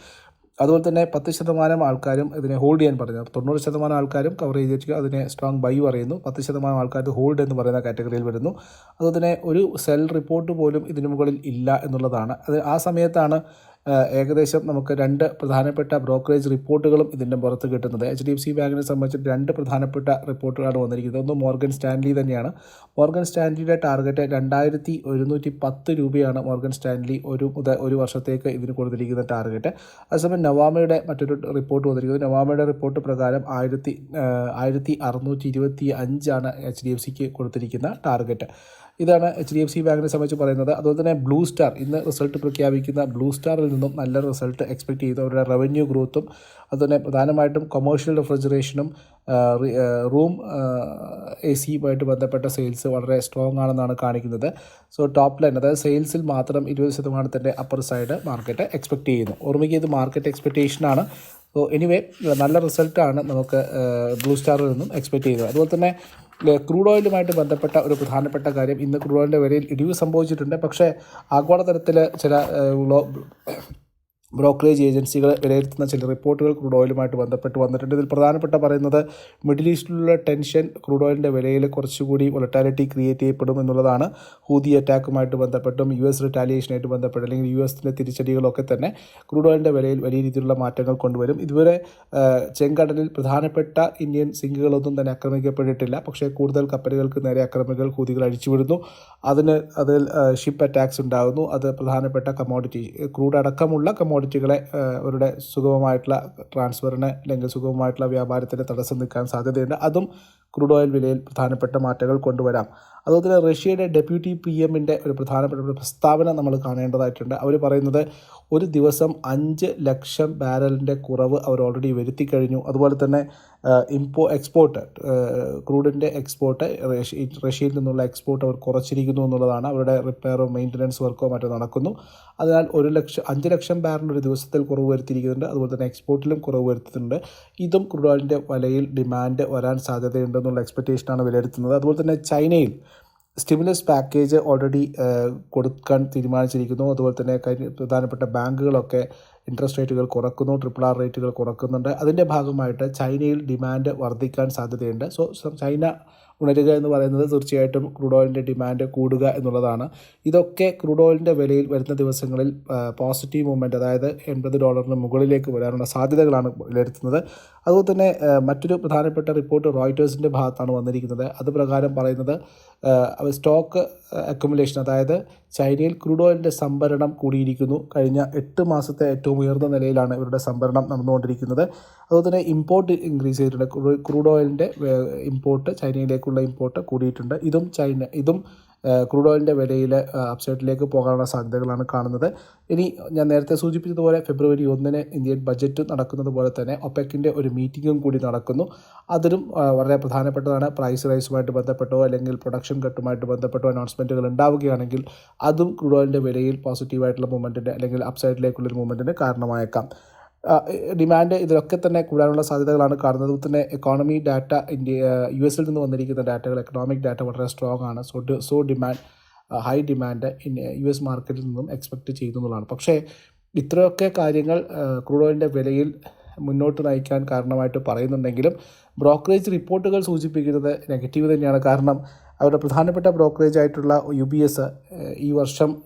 അതുപോലെ തന്നെ പത്ത് ശതമാനം ആൾക്കാരും ഇതിനെ ഹോൾഡ് ചെയ്യാൻ പറയുന്നത് തൊണ്ണൂറ് ശതമാനം ആൾക്കാരും കവർ ചെയ്തിട്ട് അതിനെ സ്ട്രോങ് ബൈ പറയുന്നു. പത്ത് ശതമാനം ആൾക്കാർ ഹോൾഡ് എന്ന് പറയുന്ന കാറ്റഗറിയിൽ വരുന്നു. അതുപോലെ തന്നെ ഒരു സെൽ റിപ്പോർട്ട് പോലും ഇതിനു മുകളിൽ ഇല്ല എന്നുള്ളതാണ്. അത് ആ സമയത്താണ് ഏകദേശം നമുക്ക് രണ്ട് പ്രധാനപ്പെട്ട ബ്രോക്കറേജ് റിപ്പോർട്ടുകളും ഇതിന്റെ പുറത്ത് കിട്ടുന്നത്. എച്ച് ഡി എഫ് സി ബാങ്കിനെ സംബന്ധിച്ച് രണ്ട് പ്രധാനപ്പെട്ട റിപ്പോർട്ടുകളാണ് വന്നിരിക്കുന്നത്. ഒന്ന് മോർഗൻ സ്റ്റാൻലി തന്നെയാണ്. മോർഗൻ സ്റ്റാൻലിയുടെ ടാർഗറ്റ് രണ്ടായിരത്തി ഒരുന്നൂറ്റി പത്ത് രൂപയാണ് മോർഗൻ സ്റ്റാൻലി ഒരു മുതൽ ഒരു വർഷത്തേക്ക് ഇതിന് കൊടുത്തിരിക്കുന്ന ടാർഗറ്റ് അതേസമയം നവാമയുടെ മറ്റൊരു റിപ്പോർട്ട് വന്നിരിക്കുന്നത്. നവാമയുടെ റിപ്പോർട്ട് പ്രകാരം ആയിരത്തി ആയിരത്തി അറുന്നൂറ്റി ഇരുപത്തി അഞ്ചാണ് എച്ച് ഡി എഫ് സിക്ക് കൊടുത്തിരിക്കുന്ന ടാർഗറ്റ് ഇതാണ് എച്ച് ഡി എഫ് സി ബാങ്കിനെ സംബന്ധിച്ച് പറയുന്നത്. അതുപോലെ തന്നെ ബ്ലൂ സ്റ്റാർ ഇന്ന് റിസൾട്ട് പ്രഖ്യാപിക്കുന്ന ബ്ലൂ സ്റ്റാറിൽ നിന്നും നല്ല റിസൾട്ട് എക്സ്പെക്ട് ചെയ്തു അവരുടെ റവന്യൂ ഗ്രോത്തും അതുതന്നെ പ്രധാനമായിട്ടും കൊമേഴ്ഷ്യൽ റെഫ്രിജറേഷനും റൂം എ സിയുമായിട്ട് ബന്ധപ്പെട്ട സെയിൽസ് വളരെ സ്ട്രോങ് ആണെന്നാണ് കാണിക്കുന്നത്. സോ ടോപ്പ് ലൈൻ അതായത് സെയിൽസിൽ മാത്രം ഇരുപത് ശതമാനത്തിന്റെ അപ്പർ സൈഡ് മാർക്കറ്റ് എക്സ്പെക്ട് ചെയ്യുന്നു. ഓർമ്മിക്കുക ഇത് മാർക്കറ്റ് എക്സ്പെക്റ്റേഷനാണ് സോ എനിവേ നല്ല റിസൾട്ടാണ് നമുക്ക് ബ്ലൂ സ്റ്റാറിൽ നിന്നും എക്സ്പെക്ട് ചെയ്തത് അതുപോലെ തന്നെ ക്രൂഡ് ഓയിലുമായിട്ട് ബന്ധപ്പെട്ട ഒരു പ്രധാനപ്പെട്ട കാര്യം ഇന്ന് ക്രൂഡ് ഓയിലിന്റെ വിലയിൽ ഇടിവ് സംഭവിച്ചിട്ടുണ്ട്. പക്ഷേ ആഗോളതലത്തിൽ ചില ബ്രോക്കറേജ് ഏജൻസികൾ വിലയിരുത്തുന്ന ചില റിപ്പോർട്ടുകൾ ക്രൂഡ് ഓയിലുമായിട്ട് ബന്ധപ്പെട്ട് വന്നിട്ടുണ്ട്. ഇതിൽ പ്രധാനപ്പെട്ട പറയുന്നത് മിഡിൽ ഈസ്റ്റിലുള്ള ടെൻഷൻ ക്രൂഡ് ഓയിലിന്റെ വിലയിൽ കുറച്ചുകൂടി വൊളറ്റാലിറ്റി ക്രിയേറ്റ് ചെയ്യപ്പെടും എന്നുള്ളതാണ് ഹൂതി അറ്റാക്കുമായിട്ട് ബന്ധപ്പെട്ടും യു എസ് റിറ്റാലിയേഷനായിട്ട് ബന്ധപ്പെട്ട് അല്ലെങ്കിൽ യു എസിന്റെ തിരിച്ചടികളൊക്കെ തന്നെ ക്രൂഡ് ഓയിലിന്റെ വിലയിൽ വലിയ രീതിയിലുള്ള മാറ്റങ്ങൾ കൊണ്ടുവരും. ഇതുവരെ ചെങ്കടലിൽ പ്രധാനപ്പെട്ട ഇന്ത്യൻ സിങ്കുകളൊന്നും തന്നെ ആക്രമിക്കപ്പെട്ടിട്ടില്ല. പക്ഷേ കൂടുതൽ കപ്പലുകൾക്ക് നേരെ ആക്രമികൾ ഹൂതികൾ അഴിച്ചുവിടുന്നു. അതിന് അതിൽ ഷിപ്പ് അറ്റാക്സ് ഉണ്ടാകുന്നു. അത് പ്രധാനപ്പെട്ട കമോഡിറ്റി ക്രൂഡ് അടക്കമുള്ള കമോഡിറ്റികളെ അവരുടെ സുഗമമായിട്ടുള്ള ട്രാൻസ്ഫറിന് അല്ലെങ്കിൽ സുഗമമായിട്ടുള്ള വ്യാപാരത്തിന് തടസ്സം നിൽക്കാൻ സാധ്യതയുണ്ട്. അതും ക്രൂഡ് ഓയിൽ വിലയിൽ പ്രധാനപ്പെട്ട മാറ്റങ്ങൾ കൊണ്ടുവരാം. അതുപോലെ തന്നെ റഷ്യയുടെ ഡെപ്യൂട്ടി പി എമ്മിന്റെ ഒരു പ്രധാനപ്പെട്ട ഒരു പ്രസ്താവന നമ്മൾ കാണേണ്ടതായിട്ടുണ്ട്. അവർ പറയുന്നത് ഒരു ദിവസം അഞ്ച് ലക്ഷം ബാരലിന്റെ കുറവ് അവർ ഓൾറെഡി വരുത്തി കഴിഞ്ഞു. അതുപോലെ തന്നെ ഇമ്പോ എക്സ്പോർട്ട് ക്രൂഡിന്റെ എക്സ്പോർട്ട് റഷ്യയിൽ നിന്നുള്ള എക്സ്പോർട്ട് അവർ കുറച്ചിരിക്കുന്നു എന്നുള്ളതാണ് അവരുടെ റിപ്പയറോ മെയിന്റനൻസ് വർക്കോ മറ്റോ നടക്കുന്നു. അതിനാൽ ഒരു ലക്ഷം അഞ്ച് ലക്ഷം ബാരൽ ഒരു ദിവസത്തിൽ കുറവ് വരുത്തിയിരിക്കുന്നുണ്ട്. അതുപോലെ തന്നെ എക്സ്പോർട്ടിലും കുറവ് വരുത്തുന്നുണ്ട് ഇതും ക്രൂഡ് ഓയിലിന്റെ വിലയിൽ ഡിമാൻഡ് വരാൻ സാധ്യതയുണ്ടെന്നുള്ള എക്സ്പെക്റ്റേഷനാണ് വിലയിരുത്തുന്നത്. അതുപോലെ തന്നെ ചൈനയിൽ സ്റ്റിമുലസ് പാക്കേജ് ഓൾറെഡി കൊടുക്കാൻ തീരുമാനിച്ചിരിക്കുന്നു. അതുപോലെ തന്നെ പ്രധാനപ്പെട്ട ബാങ്കുകളൊക്കെ ഇൻട്രസ്റ്റ് റേറ്റുകൾ കുറക്കുന്നു ട്രിപ്പിൾ ആർ റേറ്റുകൾ കുറക്കുന്നുണ്ട്. അതിന്റെ ഭാഗമായിട്ട് ചൈനയിൽ ഡിമാൻഡ് വർദ്ധിക്കാൻ സാധ്യതയുണ്ട്. സോ ചൈന ഉണരുക എന്ന് പറയുന്നത് തീർച്ചയായിട്ടും ക്രൂഡ് ഓയിലിന്റെ ഡിമാൻഡ് കൂടുക എന്നുള്ളതാണ്. ഇതൊക്കെ ക്രൂഡ് ഓയിലിന്റെ വിലയിൽ വരുന്ന ദിവസങ്ങളിൽ പോസിറ്റീവ് മൂവ്മെന്റ് അതായത് എൺപത് ഡോളറിന് മുകളിലേക്ക് വരാനുള്ള സാധ്യതകളാണ് വിലയിരുത്തുന്നത്. അതുപോലെ തന്നെ മറ്റൊരു പ്രധാനപ്പെട്ട റിപ്പോർട്ട് റോയിറ്റേഴ്സിന്റെ ഭാഗത്താണ് വന്നിരിക്കുന്നത്. അത് പ്രകാരം പറയുന്നത് സ്റ്റോക്ക് അക്കുമുലേഷൻ അതായത് ചൈനയിൽ ക്രൂഡ് ഓയിലിന്റെ സംഭരണം കൂടിയിരിക്കുന്നു. കഴിഞ്ഞ എട്ട് മാസത്തെ ഏറ്റവും ഉയർന്ന നിലയിലാണ് ഇവരുടെ സംഭരണം നടന്നുകൊണ്ടിരിക്കുന്നത്. അതുപോലെ തന്നെ ഇമ്പോർട്ട് ഇൻക്രീസ് ചെയ്തിട്ടുണ്ട്. ക്രൂഡ് ഓയിലിന്റെ ഇമ്പോർട്ട് ചൈനയിലേക്കുള്ള ഇമ്പോർട്ട് കൂടിയിട്ടുണ്ട്. ഇതും ചൈന ഇതും ക്രൂഡ് ഓയിലിന്റെ വിലയിൽ അപ്സൈഡിലേക്ക് പോകാനുള്ള സാധ്യതകളാണ് കാണുന്നത്. ഇനി ഞാൻ നേരത്തെ സൂചിപ്പിച്ചതുപോലെ ഫെബ്രുവരി ഒന്നിന് ഇന്ത്യൻ ബജറ്റ് നടക്കുന്നത് പോലെ തന്നെ ഒപ്പെക്കിന്റെ ഒരു മീറ്റിങ്ങും കൂടി നടക്കുന്നു. അതിലും വളരെ പ്രധാനപ്പെട്ടതാണ് പ്രൈസ് റൈസുമായിട്ട് ബന്ധപ്പെട്ടോ അല്ലെങ്കിൽ പ്രൊഡക്ഷൻ കട്ടുമായിട്ട് ബന്ധപ്പെട്ടോ അനൗൺസ്മെന്റുകൾ ഉണ്ടാവുകയാണെങ്കിൽ അതും ക്രൂഡ് ഓയിലിന്റെ വിലയിൽ പോസിറ്റീവായിട്ടുള്ള മൂവ്മെന്റിന്റെ അല്ലെങ്കിൽ അപ്സൈഡിലേക്കുള്ളൊരു മൂവ്മെന്റിന് കാരണമായേക്കാം. ഡിമാൻഡ് ഇതിലൊക്കെ തന്നെ കൂടാനുള്ള സാധ്യതകളാണ് കാണുന്നത്. തന്നെ എക്കോണമി ഡാറ്റ ഇന്ത്യ യു എസിൽ നിന്ന് വന്നിരിക്കുന്ന ഡാറ്റകൾ എക്കണോമിക് ഡാറ്റ വളരെ സ്ട്രോങ് ആണ്. So so demand high demand U S മാർക്കറ്റിൽ നിന്നും എക്സ്പെക്റ്റ് ചെയ്യുന്നു പക്ഷേ ഇത്രയൊക്കെ കാര്യങ്ങൾ ക്രൂഡ് ഓയിലിന്റെ വിലയിൽ മുന്നോട്ട് നയിക്കാൻ കാരണമായിട്ട് പറയുന്നുണ്ടെങ്കിലും ബ്രോക്കറേജ് റിപ്പോർട്ടുകൾ സൂചിപ്പിക്കുന്നത് നെഗറ്റീവ് തന്നെയാണ്. കാരണം അവരുടെ പ്രധാനപ്പെട്ട ബ്രോക്കറേജ് ആയിട്ടുള്ള യു ബി എസ് ഈ വർഷം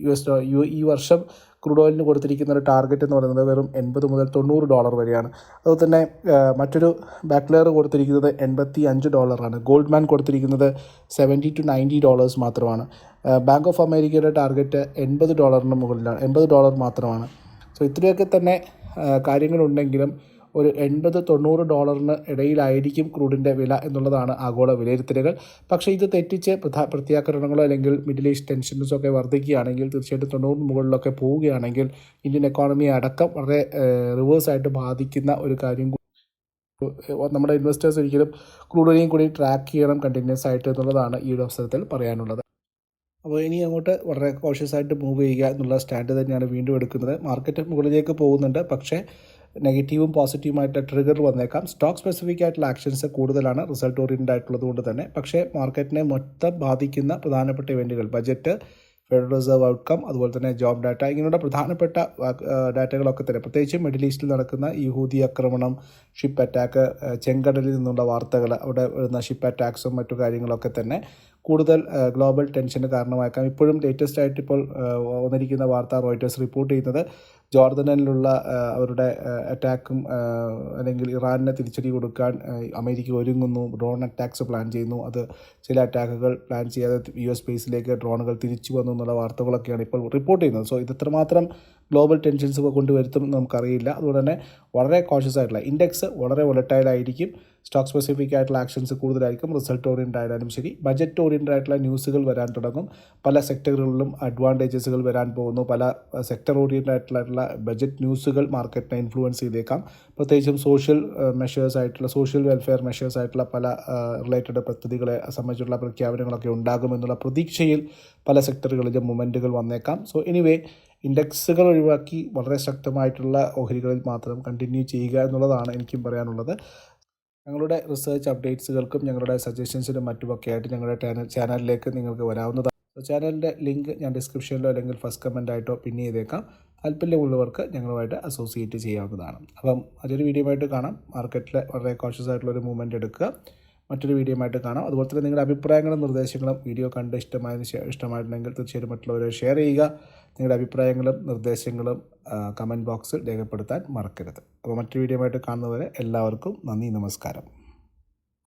യു എസ് ഈ വർഷം ക്രൂഡ് ഓയിലിന് കൊടുത്തിരിക്കുന്ന ഒരു ടാർഗറ്റ് എന്ന് പറയുന്നത് വെറും എൺപത് മുതൽ തൊണ്ണൂറ് ഡോളർ വരെയാണ്. അതുപോലെ തന്നെ മറ്റൊരു ബാക്ക്ലെയർ കൊടുത്തിരിക്കുന്നത് എൺപത്തി അഞ്ച് ഡോളറാണ് ഗോൾഡ് മാൻ കൊടുത്തിരിക്കുന്നത് സെവന്റി ടു നയന്റി ഡോളേഴ്സ് മാത്രമാണ്. ബാങ്ക് ഓഫ് അമേരിക്കയുടെ ടാർഗറ്റ് എൺപത് ഡോളറിന് മുകളിലാണ് എൺപത് ഡോളർ മാത്രമാണ്. സോ ഇത്രയൊക്കെ തന്നെ കാര്യങ്ങളുണ്ടെങ്കിലും ഒരു എൺപത് തൊണ്ണൂറ് ഡോളറിന് ഇടയിലായിരിക്കും ക്രൂഡിന്റെ വില എന്നുള്ളതാണ് ആഗോള വിലയിരുത്തലുകൾ. പക്ഷേ ഇത് തെറ്റിച്ച് പ്രത്യാക്രമണങ്ങളോ അല്ലെങ്കിൽ മിഡിൽ ഈസ്റ്റ് ടെൻഷൻസോ ഒക്കെ വർദ്ധിക്കുകയാണെങ്കിൽ തീർച്ചയായിട്ടും തൊണ്ണൂറിന് മുകളിലൊക്കെ പോവുകയാണെങ്കിൽ ഇന്ത്യൻ എക്കോണമിയെ അടക്കം വളരെ റിവേഴ്സായിട്ട് ബാധിക്കുന്ന ഒരു കാര്യം നമ്മുടെ ഇൻവെസ്റ്റേഴ്സ് ഒരിക്കലും ക്രൂഡിനെയും കൂടി ട്രാക്ക് ചെയ്യണം കണ്ടിന്യൂസ് ആയിട്ട് എന്നുള്ളതാണ് ഈ ഒരു അവസരത്തിൽ പറയാനുള്ളത്. അപ്പോൾ ഇനി അങ്ങോട്ട് വളരെ കോഷ്യസ് ആയിട്ട് മൂവ് ചെയ്യുക എന്നുള്ള സ്റ്റാൻഡ് തന്നെയാണ് വീണ്ടും എടുക്കുന്നത്. മാർക്കറ്റ് മുകളിലേക്ക് പോകുന്നുണ്ട്. പക്ഷേ നെഗറ്റീവും പോസിറ്റീവുമായിട്ട് ട്രിഗർ വന്നേക്കാം. സ്റ്റോക്ക് സ്പെസിഫിക് ആയിട്ടുള്ള ആക്ഷൻസ് കൂടുതലാണ് റിസൾട്ട് ഓറിയന്റഡ് ആയിട്ടുള്ളത് കൊണ്ട് തന്നെ. പക്ഷേ മാർക്കറ്റിനെ മൊത്തം ബാധിക്കുന്ന പ്രധാനപ്പെട്ട ഇവന്റുകൾ ബജറ്റ് ഫെഡറൽ റിസർവ് ഔട്ട്കം അതുപോലെ തന്നെ ജോബ് ഡാറ്റ ഇങ്ങനെയുള്ള പ്രധാനപ്പെട്ട ഡാറ്റകളൊക്കെ തന്നെ. പ്രത്യേകിച്ച് മിഡിൽ ഈസ്റ്റിൽ നടക്കുന്ന യഹൂദി ആക്രമണം ഷിപ്പ് അറ്റാക്ക് ചെങ്കടലിൽ നിന്നുള്ള വാർത്തകൾ അവിടെ വരുന്ന ഷിപ്പ് അറ്റാക്സും മറ്റു കാര്യങ്ങളൊക്കെ തന്നെ കൂടുതൽ ഗ്ലോബൽ ടെൻഷന് കാരണമാക്കാം ഇപ്പോഴും ലേറ്റസ്റ്റ് ആയിട്ട് ഇപ്പോൾ വന്നിരിക്കുന്ന വാർത്ത റോയിറ്റേഴ്സ് റിപ്പോർട്ട് ചെയ്യുന്നത് ജോർദനിലുള്ള അവരുടെ അറ്റാക്കും അല്ലെങ്കിൽ ഇറാനെ തിരിച്ചടി കൊടുക്കാൻ അമേരിക്ക ഒരുങ്ങുന്നു. ഡ്രോൺ അറ്റാക്സ് പ്ലാൻ ചെയ്യുന്നു. അത് ചില അറ്റാക്കുകൾ പ്ലാൻ ചെയ്യാതെ യു എസ് സ്പേസിലേക്ക് ഡ്രോണുകൾ തിരിച്ചു വന്നു എന്നുള്ള വാർത്തകളൊക്കെയാണ് ഇപ്പോൾ റിപ്പോർട്ട് ചെയ്യുന്നത്. സോ ഇത് എത്രമാത്രം ഗ്ലോബൽ ടെൻഷൻസ് കൊണ്ടുവരുത്തും എന്ന് നമുക്കറിയില്ല. അതുകൊണ്ട് തന്നെ വളരെ കോഷ്യസ് ആയിട്ടുള്ള ഇൻഡെക്സ് വളരെ വൊളറ്റൈൽ ആയിരിക്കും. സ്റ്റോക്ക് സ്പെസിഫിക് ആയിട്ടുള്ള ആക്ഷൻസ് കൂടുതലായിരിക്കും. റിസൾട്ട് ഓറിയന്റ് ആയാലും ശരി. ബജറ്റ് ഓറിയന്റ് ആയിട്ടുള്ള ന്യൂസുകൾ വരാൻ തുടങ്ങും. പല സെക്ടറുകളിലും അഡ്വാന്റേജസുകൾ വരാൻ പോകുന്നു. പല സെക്ടർ ഓറിയന്റ് ആയിട്ടുള്ള ബജറ്റ് ന്യൂസുകൾ മാർക്കറ്റിനെ ഇൻഫ്ലുവൻസ് ചെയ്തേക്കാം. പ്രത്യേകിച്ചും സോഷ്യൽ മെഷേഴ്സ് ആയിട്ടുള്ള സോഷ്യൽ വെൽഫെയർ മെഷേഴ്സ് ആയിട്ടുള്ള പല റിലേറ്റഡ് പദ്ധതികളെ സംബന്ധിച്ചുള്ള പ്രഖ്യാപനങ്ങളൊക്കെ ഉണ്ടാകുമെന്നുള്ള പ്രതീക്ഷയിൽ പല സെക്ടറുകളിലും മൊമെന്റുകൾ വന്നേക്കാം. സോ എനിവേ ഇൻഡെക്സുകൾ ഒഴിവാക്കി വളരെ ശക്തമായിട്ടുള്ള ഓഹരികളിൽ മാത്രം കണ്ടിന്യൂ ചെയ്യുക എന്നുള്ളതാണ് എനിക്കും പറയാനുള്ളത്. ഞങ്ങളുടെ റിസർച്ച് അപ്ഡേറ്റ്സുകൾക്കും ഞങ്ങളുടെ സജഷൻസിനും മറ്റുമൊക്കെ ആയിട്ട് ഞങ്ങളുടെ ചാനലിലേക്ക് നിങ്ങൾക്ക് വരാവുന്നതാണ്. ചാനലിന്റെ ലിങ്ക് ഞാൻ ഡിസ്ക്രിപ്ഷനിലോ അല്ലെങ്കിൽ ഫസ്റ്റ് കമന്റായിട്ടോ പിൻ ചെയ്തേക്കാം. താല്പര്യമുള്ളവർക്ക് ഞങ്ങളുമായിട്ട് അസോസിയേറ്റ് ചെയ്യാവുന്നതാണ്. അപ്പം അതൊരു വീഡിയോ ആയിട്ട് കാണാം. മാർക്കറ്റിൽ വളരെ കോഷ്യസ് ആയിട്ടുള്ള ഒരു മൂവ്മെന്റ് എടുക്കുക. മറ്റൊരു വീഡിയോ ആയിട്ട് കാണാം. അതുപോലെ തന്നെ നിങ്ങളുടെ അഭിപ്രായങ്ങളും നിർദ്ദേശങ്ങളും വീഡിയോ കണ്ട് ഇഷ്ടമായതിന് ഇഷ്ടമായിട്ടുണ്ടെങ്കിൽ തീർച്ചയായിട്ടും മറ്റുള്ളവരെ ഷെയർ ചെയ്യുക. നിങ്ങളുടെ അഭിപ്രായങ്ങളും നിർദ്ദേശങ്ങളും കമന്റ് ബോക്സിൽ രേഖപ്പെടുത്താൻ മറക്കരുത്. അപ്പോൾ മറ്റൊരു വീഡിയോ ആയിട്ട് കാണുന്നവരെ എല്ലാവർക്കും നന്ദി നമസ്കാരം.